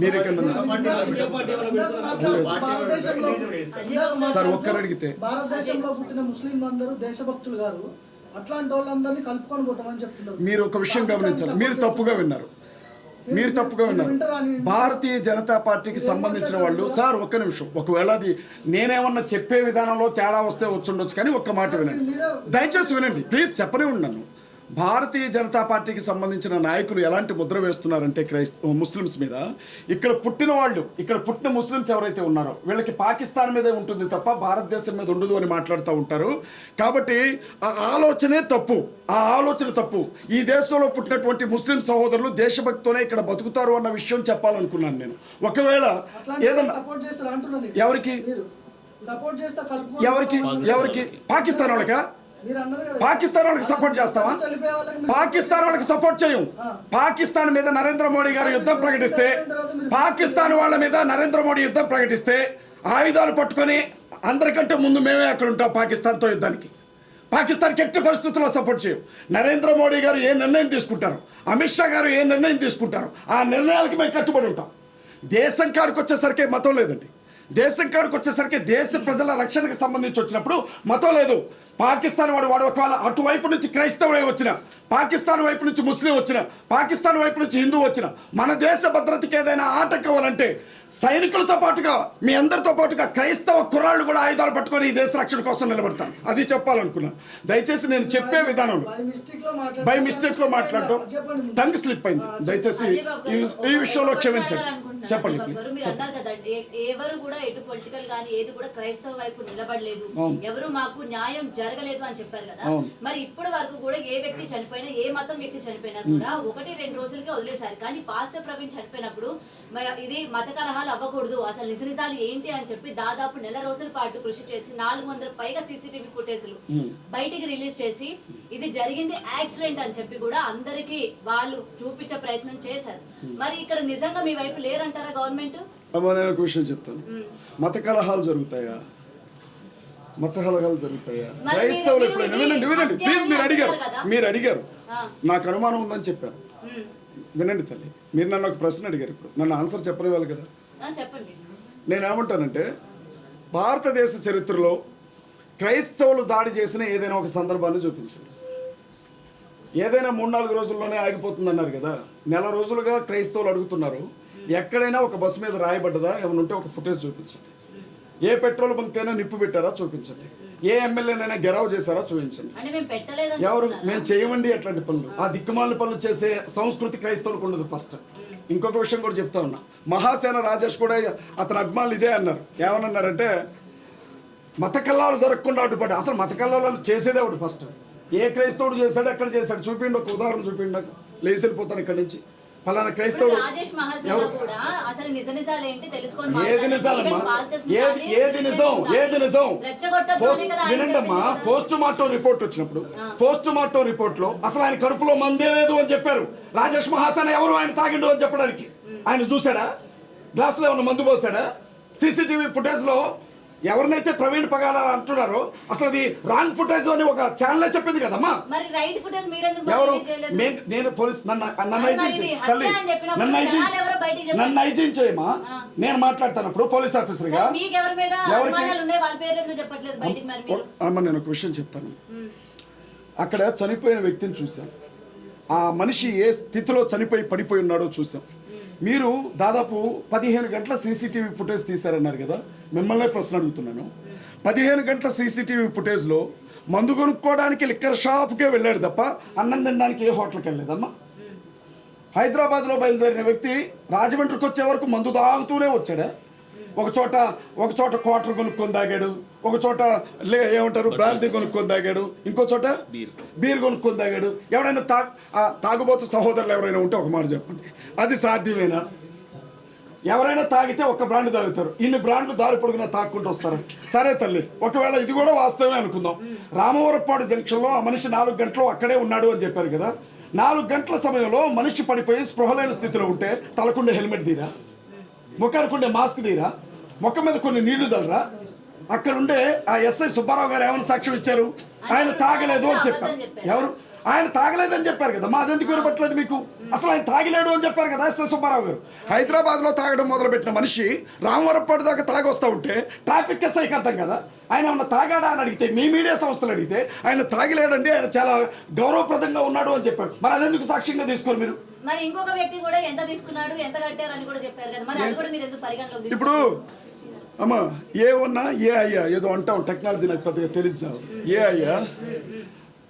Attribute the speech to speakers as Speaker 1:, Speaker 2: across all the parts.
Speaker 1: మీరే సార్ ఒక్కరు అడిగితే.
Speaker 2: భారతదేశంలో పుట్టిన ముస్లిం అందరూ దేశభక్తులు గారు అట్లాంటి వాళ్ళందరినీ కలుపుకొని పోతామని చెప్తున్నారు.
Speaker 1: మీరు ఒక విషయం గమనించాలి. మీరు తప్పుగా విన్నారు. మీరు తప్పుగా విన్నారు. భారతీయ జనతా పార్టీకి సంబంధించిన వాళ్ళు సార్ ఒక్క నిమిషం. ఒకవేళ అది నేనేమన్నా చెప్పే విధానంలో తేడా వస్తే వచ్చుండొచ్చు కానీ ఒక్క మాట వినండి. దయచేసి వినండి. ప్లీజ్ చెప్పనే ఉన్నాను భారతీయ జనతా పార్టీకి సంబంధించిన నాయకులు ఎలాంటి ముద్ర వేస్తున్నారంటే క్రైస్త ముస్లిమ్స్ మీద? ఇక్కడ పుట్టిన వాళ్ళు ఇక్కడ పుట్టిన ముస్లిమ్స్ ఎవరైతే ఉన్నారో వీళ్ళకి పాకిస్తాన్ మీదే ఉంటుంది తప్ప భారతదేశం మీద ఉండదు అని మాట్లాడుతూ ఉంటారు. కాబట్టి ఆ ఆలోచనే తప్పు. ఆ ఆలోచన తప్పు. ఈ దేశంలో పుట్టినటువంటి ముస్లిం సహోదరులు దేశభక్తితోనే ఇక్కడ బతుకుతారు అన్న విషయం చెప్పాలనుకున్నాను నేను. ఒకవేళ ఏదన్నా ఎవరికి? ఎవరికి? ఎవరికి? పాకిస్తాన్ వాళ్ళకా? పాకిస్తాన్ వాళ్ళకి సపోర్ట్ చేస్తావా? పాకిస్తాన్ వాళ్ళకి సపోర్ట్ చేయం. పాకిస్తాన్ మీద నరేంద్ర మోడీ గారు యుద్ధం ప్రకటిస్తే పాకిస్తాన్ వాళ్ళ మీద నరేంద్ర మోడీ యుద్ధం ప్రకటిస్తే ఆయుధాలు పట్టుకొని అందరికంటే ముందు మేమే అక్కడ ఉంటాం పాకిస్తాన్తో యుద్ధానికి. పాకిస్తాన్కి ఎట్టి పరిస్థితుల్లో సపోర్ట్ చేయం. నరేంద్ర మోడీ గారు ఏ నిర్ణయం తీసుకుంటారు? అమిత్ షా గారు ఏ నిర్ణయం తీసుకుంటారు? ఆ నిర్ణయాలకి మేము కట్టుబడి ఉంటాం. దేశం కాడికి వచ్చేసరికి మతం లేదండి. దేశం కాడికి వచ్చేసరికి దేశ ప్రజల రక్షణకు సంబంధించి వచ్చినప్పుడు మతం లేదు. పాకిస్తాన్ వాడు వాడు ఒకవేళ అటువైపు నుంచి క్రైస్తవుడే వచ్చిన పాకిస్తాన్ వైపు నుంచి ముస్లిం వచ్చిన పాకిస్తాన్ వైపు నుంచి హిందూ వచ్చిన మన దేశ భద్రతకి ఏదైనా ఆటంకం అంటే సైనికులతో పాటుగా మీ అందరితో పాటుగా క్రైస్తవ కుర్రాళ్ళు కూడా ఆయుధాలు పట్టుకొని ఈ దేశ రక్షణ కోసం నిలబడతాను అది చెప్పాలనుకున్నాను. దయచేసి నేను చెప్పే విధానంలో
Speaker 2: బై మిస్టేక్లో మాట్లాడుతున్నారు.
Speaker 1: బై మిస్టేక్లో మాట్లాడటం టంగ్ స్లిప్ అయింది. దయచేసి ఈ విషయంలో క్షమించండి. చెప్పండి
Speaker 3: ఎవరు కూడా ఎటు పొలిటికల్ గానీ ఏది కూడా క్రైస్తవ వైపు నిలబడలేదు. ఎవరు మాకు న్యాయం జరగలేదు అని చెప్పారు కదా. మరి ఇప్పటి వరకు కూడా ఏ వ్యక్తి చనిపోయినా ఏ మతం వ్యక్తి చనిపోయినా కూడా ఒకటి రెండు రోజులకే వదిలేశారు. కానీ పాస్టర్ ప్రవీణ్ చనిపోయినప్పుడు ఇది మత కలహాలు అవ్వకూడదు. అసలు నిజ నిజాలు ఏంటి అని చెప్పి దాదాపు నెల రోజుల పాటు కృషి చేసి నాలుగు వందల పైగా సీసీటీవీ ఫుటేజ్లు బయటికి రిలీజ్ చేసి ఇది జరిగింది యాక్సిడెంట్ అని చెప్పి కూడా అందరికీ వాళ్ళు చూపించే ప్రయత్నం చేశారు. మరి ఇక్కడ నిజంగా మీ వైపు లేరంటారా గవర్నమెంట్?
Speaker 1: ఒక విషయం చెప్తాను. మత కలహాలు జరుగుతాయా? మత కలహాలు జరుగుతాయా? క్రైస్తవులు ఎప్పుడైనా వినండి వినండి. ప్లీజ్ మీరు అడిగారు? మీరు అడిగారు. నాకు అనుమానం ఉందని చెప్పాను. వినండి తల్లి. మీరు నన్ను ఒక ప్రశ్న అడిగారు ఇప్పుడు. నన్ను ఆన్సర్ చెప్పనివ్వాలి కదా.
Speaker 3: చెప్పండి.
Speaker 1: నేను ఏమంటానంటే భారతదేశ చరిత్రలో క్రైస్తవులు దాడి చేసిన ఏదైనా ఒక సందర్భాన్ని చూపించండి. ఏదైనా మూడు నాలుగు రోజుల్లోనే ఆగిపోతుంది అన్నారు కదా నెల రోజులుగా క్రైస్తవులు అడుగుతున్నారు ఎక్కడైనా ఒక బస్సు మీద రాయబడ్డదా ఏమైనా ఉంటే ఒక ఫుటేజ్ చూపించండి. ఏ పెట్రోల్ బంక్ అయినా నిప్పు పెట్టారా చూపించండి. ఏ ఎమ్మెల్యేనైనా గెరావ్ చేశారా చూపించండి. ఎవరు? మేము చేయమండి అట్లాంటి పనులు. ఆ దిక్కుమాలిన పనులు చేసే సంస్కృతి క్రైస్తవులకు ఉండదు ఫస్ట్. ఇంకొక విషయం కూడా చెప్తా ఉన్నా. మహాసేన రాజేష్ కూడా అతని అభిమానులు ఇదే అన్నారు. ఏమన్నారంటే మత కల్లాలు జరగకుండా అడ్డుపడి అసలు మత కల్లాలు చేసేదే ఒకటి ఫస్ట్ ఏ క్రైస్తవుడు చేశాడు ఎక్కడ చేశాడు? చూపిండి ఒక ఉదాహరణ చూపిండి నాకు. లేచి వెళ్ళిపోతాను ఇక్కడి నుంచి. ఫలానా క్రైస్తవుడు ఏది. నిజాలమ్మా ఏది ఏది నిజం? ఏది నిజం? వినండమ్మా. పోస్ట్ మార్టం రిపోర్ట్ వచ్చినప్పుడు పోస్ట్ మార్టం రిపోర్ట్లో అసలు ఆయన కడుపులో మందే లేదు అని చెప్పారు. రాజేష్ మహాసేన ఎవరు? ఆయన తాగిండు అని చెప్పడానికి. ఆయన చూసాడా గ్లాస్లో ఏమన్నా మందు పోసాడా? సీసీటీవీ ఫుటేజ్లో ఎవరినైతే ప్రవీణ్ పగాల అంటున్నారో అసలు అది రాంగ్ ఫుటేజ్ అని ఒక ఛానల్ చెప్పింది కదమ్మా.
Speaker 3: మరి రైట్ ఫుటేజ్ మీరెందుకు
Speaker 1: ఎవరు? నేను పోలీస్ నన్ను నన్ను
Speaker 3: హత్య
Speaker 1: తల్లి. నన్ను? నన్ను నేను మాట్లాడతానప్పుడు పోలీస్
Speaker 3: ఆఫీసర్గా
Speaker 1: ఎవరికి? అమ్మ నేను ఒక విషయం చెప్తాను. అక్కడ చనిపోయిన వ్యక్తిని చూశాం. ఆ మనిషి ఏ స్థితిలో చనిపోయి పడిపోయి ఉన్నాడో చూసాం మీరు దాదాపు పదిహేను గంటల సీసీటీవీ ఫుటేజ్ తీశారన్నారు కదా. మిమ్మల్నే ప్రశ్న అడుగుతున్నాను. పదిహేను గంటల సీసీటీవీ ఫుటేజ్లో మందు కొనుక్కోవడానికి లిక్కర్ షాప్కే వెళ్ళాడు తప్ప అన్నం తినడానికి ఏ హోటల్కి వెళ్ళలేదమ్మా. హైదరాబాద్లో బయలుదేరిన వ్యక్తి రాజమండ్రికి వచ్చే వరకు మందు తాగుతూనే వచ్చాడా? ఒక చోట ఒక చోట క్వార్టర్ కొనుక్కొని తాగాడు ఒక చోట లే ఏమంటారు బ్రాంతి కొనుక్కొని తాగాడు ఇంకో చోట బీర్ కొనుక్కొని తాగాడు. ఎవడైనా తా ఆ తాగుబోతు సహోదరులు ఎవరైనా ఉంటే ఒక మాట చెప్పండి. అది సాధ్యమేనా? ఎవరైనా తాగితే ఒక బ్రాండ్ తాగుతారు. ఇన్ని బ్రాండ్లు దారి పొడుగున తాక్కుంటూ వస్తారు. సరే తల్లి ఒకవేళ ఇది కూడా వాస్తవమే అనుకుందాం. రామవరపాడు జంక్షన్లో ఆ మనిషి నాలుగు గంటలు అక్కడే ఉన్నాడు అని చెప్పారు కదా. నాలుగు గంటల సమయంలో మనిషి పడిపోయి స్పృహలేని స్థితిలో ఉంటే తలకుండే హెల్మెట్ తీరా? ముఖానికి మాస్క్ తీరా? ముఖం మీద కొన్ని నీళ్ళు చల్లరా అక్కడ ఉండే ఆ ఎస్ఐ సుబ్బారావు గారు ఏమైనా సాక్ష్యం ఇచ్చారు? ఆయన తాగలేదు అని చెప్పారు. ఎవరు? ఆయన తాగలేదని చెప్పారు కదా మా అదెందుకు వినపట్లేదు మీకు? అసలు ఆయన తాగలేడు అని చెప్పారు కదా ఎస్ సుబ్బారావు గారు. హైదరాబాద్లో తాగడం మొదలుపెట్టిన మనిషి రామవరపాడు దాకా తాగొస్తా ఉంటే ట్రాఫిక్ ఎస్ఐకి అర్థం కదా. ఆయన ఏమన్నా తాగాడా అని అడిగితే మీ మీడియా సంస్థలు అడిగితే ఆయన తాగిలేడండి ఆయన చాలా గౌరవప్రదంగా ఉన్నాడు అని చెప్పారు. మరి అదెందుకు సాక్ష్యంగా తీసుకోరు మీరు?
Speaker 3: మరి ఇంకొక వ్యక్తి కూడా ఎంత తీసుకున్నాడు ఎంత కట్టారు అని కూడా చెప్పారు కదా. మరి అది కూడా మీరు ఎందుకు పరిగణలోకి
Speaker 1: ఇప్పుడు? అమ్మా ఏ ఉన్నా ఏ అయ్యా ఏదో అంటాం టెక్నాలజీ నాకు పెద్దగా తెలియదు ఏ అయ్యా?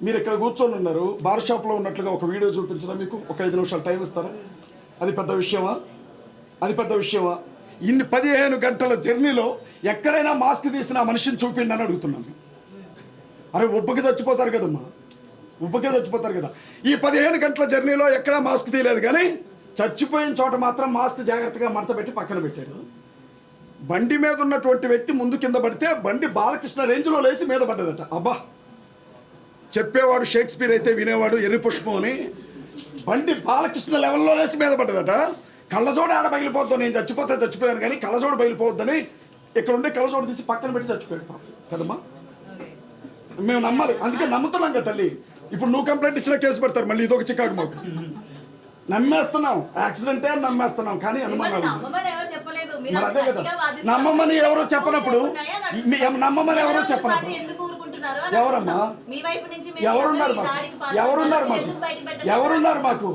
Speaker 1: మీరు ఇక్కడ కూర్చొని ఉన్నారు. బార్ షాప్లో ఉన్నట్లుగా ఒక వీడియో చూపించడం మీకు? ఒక ఐదు నిమిషాలు టైం ఇస్తారా? అది పెద్ద విషయమా? అది పెద్ద విషయమా? ఇన్ని పదిహేను గంటల జర్నీలో ఎక్కడైనా మాస్క్ తీసిన ఆ మనిషిని చూపిండి అని అడుగుతున్నాను. అరే ఉబ్బకి చచ్చిపోతారు కదమ్మా. ఉబ్బకే చచ్చిపోతారు కదా. ఈ పదిహేను గంటల జర్నీలో ఎక్కడా మాస్క్ తీయలేదు కానీ చచ్చిపోయిన చోట మాత్రం మాస్క్ జాగ్రత్తగా మడత పెట్టి పక్కన పెట్టాడు. బండి మీద ఉన్నటువంటి వ్యక్తి ముందు కింద పడితే బండి బాలకృష్ణ రేంజ్లో లేచి మీద పడ్డదట. అబ్బా! చెప్పేవాడు షేక్స్పియర్ అయితే వినేవాడు ఎర్రి పుష్పం అని. బండి బాలకృష్ణ లెవెల్లో లేచి మీద పడ్డదట. కళ్ళజోడు ఆడ పగిలిపోద్దు నేను చచ్చిపోతే చచ్చిపోయాను కానీ కళ్ళజోడు పగిలిపోవద్దని ఇక్కడ ఉండే కళ్ళజోడు తీసి పక్కన పెట్టి చచ్చిపోయాడు కదమ్మా? మేము నమ్మాలి. అందుకే నమ్ముతున్నాం కదా తల్లి. ఇప్పుడు నువ్వు కంప్లైంట్ ఇచ్చిన కేసు పెడతారు. మళ్ళీ ఇదొక చికాకు మాకు. నమ్మేస్తున్నాం. యాక్సిడెంటే నమ్మేస్తున్నాం. కానీ అనుమానాలు
Speaker 3: మీరు
Speaker 1: అదే కదా. నమ్మమని ఎవరో చెప్పనప్పుడు నమ్మమని ఎవరో చెప్పనప్పుడు ఎవరమ్మా? ఎవరున్నారు మాకు. ఎవరున్నారు మాకు? ఎవరున్నారు మాకు?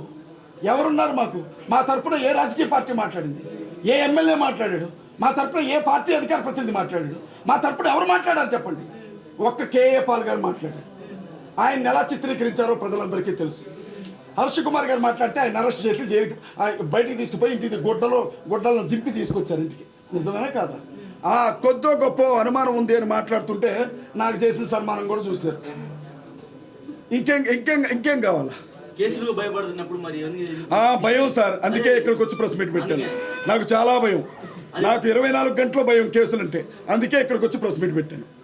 Speaker 1: ఎవరున్నారు మాకు? మా తరపున ఏ రాజకీయ పార్టీ మాట్లాడింది? ఏ ఎమ్మెల్యే మాట్లాడాడు? మా తరపున ఏ పార్టీ అధికార ప్రతినిధి మాట్లాడాడు? మా తరపున ఎవరు మాట్లాడారు చెప్పండి? ఒక్క కేఏ పాల్ గారు మాట్లాడారు. ఆయన ఎలా చిత్రీకరించారో ప్రజలందరికీ తెలుసు. హర్ష కుమార్ గారు మాట్లాడితే ఆయన అరెస్ట్ చేసి జైలుకి ఆయన బయటికి తీసుకుపోయి ఇంటికి గుడ్డలో గుడ్డలను జింపి తీసుకొచ్చారు ఇంటికి. నిజమేనా కాదా? కొద్దో గొప్ప అనుమానం ఉంది అని మాట్లాడుతుంటే నాకు చేసిన సన్మానం కూడా చూశారు. ఇంకేం ఇంకేం ఇంకేం కావాలా?
Speaker 4: కేసులు
Speaker 1: భయం సార్. అందుకే ఇక్కడికి వచ్చి ప్రెస్ మీట్ పెట్టాను. నాకు చాలా భయం. నాకు ఇరవై నాలుగు గంటల భయం కేసులంటే అందుకే ఇక్కడికి వచ్చి ప్రెస్ మీట్ పెట్టాను.